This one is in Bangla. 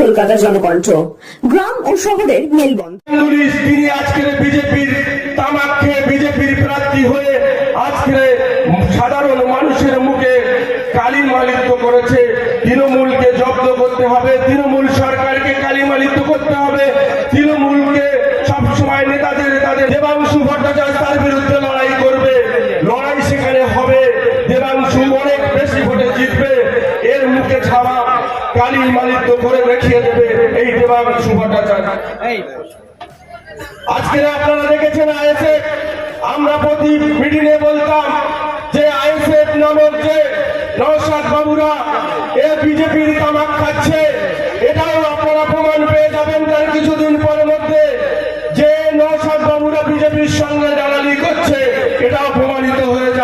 কলকাতা জনকণ্ঠ, গ্রাম ও তিনি বিজেপির তামাক খেয়ে বিজেপির প্রার্থী হয়ে আজকে সাধারণ মানুষের মুখে করেছে। তৃণমূলকে জব্দ করতে হবে, তৃণমূল কালী মালিত্য করে দেখিয়ে দেবে। এই দেবাংশু ভট্টাচার্য আজকে আপনারা দেখেছেন আইএসএফ। আমরা প্রতি মিটিংয়ে বলতাম যে আইএসএফ নামক যে নওশাদ বাবুরা এ বিজেপির তামাক খাচ্ছে। এটাও আপনারা প্রমাণ পেয়ে যাবেন তার কিছুদিন পরের মধ্যে যে নওশাদ বাবুরা বিজেপির সঙ্গে দালালি করছে এটাও প্রমাণিত হয়ে যাবে